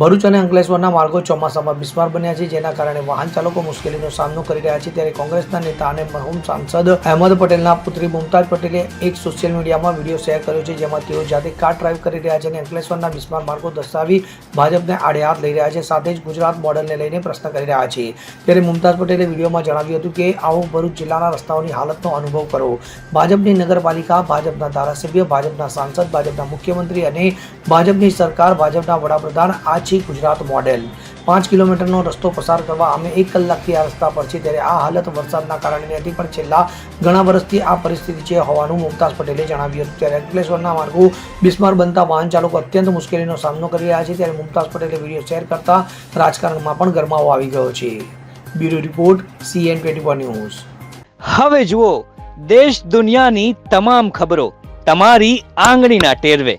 ભરૂચ અને અંકલેશ્વરના માર્ગો ચોમાસામાં બિસ્માર બન્યા છે, જેના કારણે વાહન ચાલકો મુશ્કેલીનો સામનો કરી રહ્યા છે. ત્યારે કોંગ્રેસના નેતા અને મહુમ સાંસદ અહેમદ પટેલના પુત્રી મુમતાજ પટેલે એક સોશિયલ મીડિયામાં વીડિયો શેર કર્યો છે, જેમાં તેઓ જાતે કાર ડ્રાઈવ કરી રહ્યા છે અને અંકલેશ્વરના બિસ્માર માર્ગો દર્શાવી ભાજપને આડે હાથ લઈ રહ્યા છે. સાથે જ ગુજરાત મોડલને લઈને પ્રશ્ન કરી રહ્યા છે. ત્યારે મુમતાજ પટેલે વિડીયોમાં જણાવ્યું હતું કે, આવો ભરૂચ જિલ્લાના રસ્તાઓની હાલતનો અનુભવ કરો. ભાજપની નગરપાલિકા, ભાજપના ધારાસભ્ય, ભાજપના સાંસદ, ભાજપના મુખ્યમંત્રી અને ભાજપની સરકાર, ભાજપના વડાપ્રધાન આ છે ગુજરાત મોડેલ. પાંચ કિલોમીટરનો રસ્તો પસાર કરવા અમે એક કલાકથી આ રસ્તા પર છે ત્યારે આ હાલત વરસાદના કારણે હતી પણ છેલ્લા ઘણા વર્ષથી આ પરિસ્થિતિ છે હોવાનું મુમતાઝ પટેલે જણાવ્યું હતું. ત્યારે અંકલેશ્વરના માર્ગો બિસ્માર બનતા વાહન ચાલકો અત્યંત મુશ્કેલીનો સામનો કરી રહ્યા છે. ત્યારે મુમતાઝ પટેલે વીડિયો શેર કરતા રાજકારણમાં પણ ગરમાવો આવી ગયો છે. Bureau report CN twenty news. હવે જુઓ, દેશ દુનિયાની તમામ ખબરો તમારી આંગળીના ટેરવે.